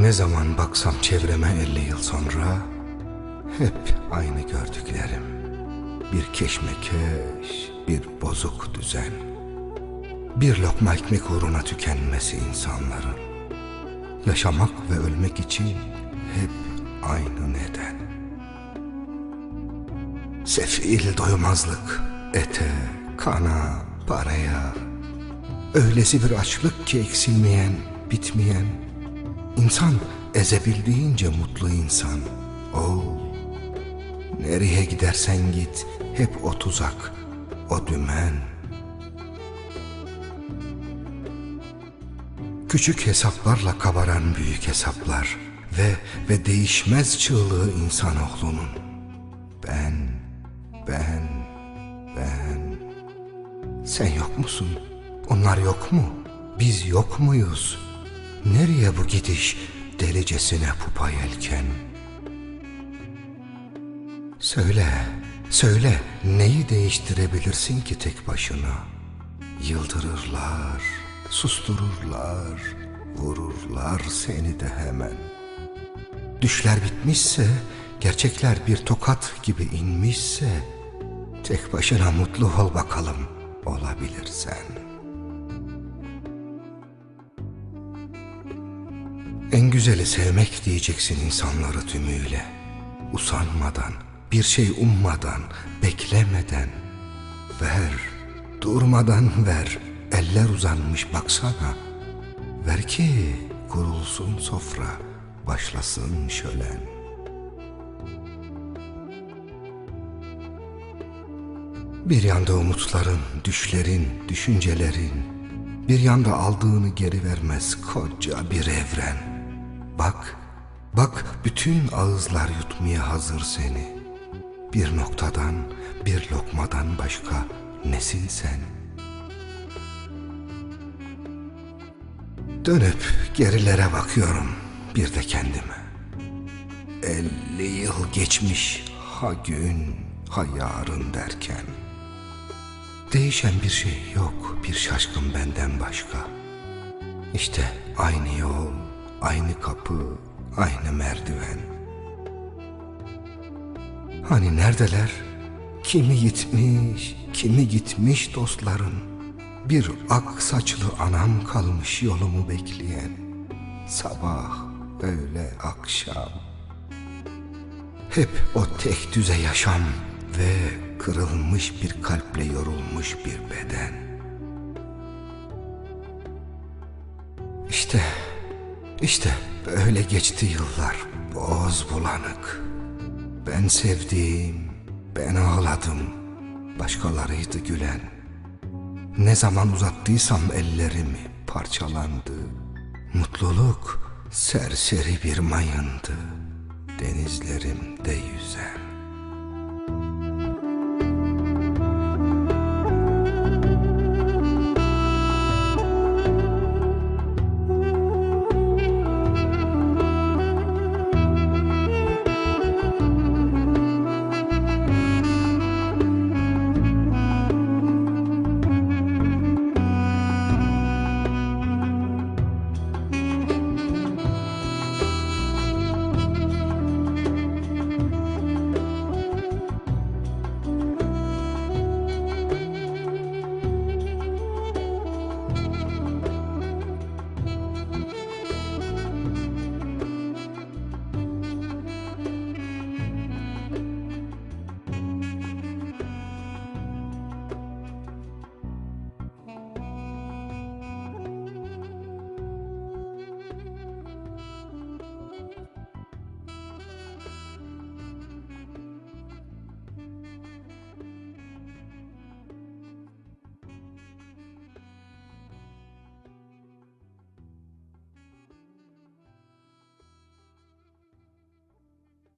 Ne zaman baksam çevreme 50 yıl sonra hep aynı gördüklerim. Bir keşmekeş, bir bozuk düzen. Bir lokma ekmek uğruna tükenmesi insanların. Yaşamak ve ölmek için hep aynı neden. Sefil doymazlık ete, kana, paraya. Öylesi bir açlık ki eksilmeyen, bitmeyen. İnsan ezebildiğince mutlu insan. O nereye gidersen git hep o tuzak, o dümen. Küçük hesaplarla kabaran büyük hesaplar ve ve değişmez çığlığı insanoğlunun. Ben, ben, ben. Sen yok musun? Onlar yok mu? Biz yok muyuz? Nereye bu gidiş delicesine pupa yelken? Söyle, söyle neyi değiştirebilirsin ki tek başına? Yıldırırlar, sustururlar, vururlar seni de hemen. Düşler bitmişse, gerçekler bir tokat gibi inmişse, tek başına mutlu ol bakalım olabilirsen. En güzeli sevmek diyeceksin insanları tümüyle. Usanmadan, bir şey ummadan, beklemeden. Ver, durmadan ver. Eller uzanmış baksana. Ver ki kurulsun sofra, başlasın şölen. Bir yanda umutların, düşlerin, düşüncelerin, bir yanda aldığını geri vermez koca bir evren. Bak, bak bütün ağızlar yutmaya hazır seni. Bir noktadan, bir lokmadan başka nesin sen? Dönüp gerilere bakıyorum bir de kendime. Elli yıl geçmiş ha gün ha yarın derken. Değişen bir şey yok bir şaşkın benden başka. İşte aynı yol, aynı kapı, aynı merdiven. Hani neredeler? Kimi gitmiş, kimi gitmiş dostların. Bir ak saçlı anam kalmış yolumu bekleyen. Sabah, öğle, akşam. Hep o tek düze yaşam ve kırılmış bir kalple yorulmuş bir beden. İşte, işte böyle geçti yıllar boz bulanık. Ben sevdim, ben ağladım, başkalarıydı gülen. Ne zaman uzattıysam ellerimi parçalandı. Mutluluk serseri bir mayındı denizlerimde yüzen.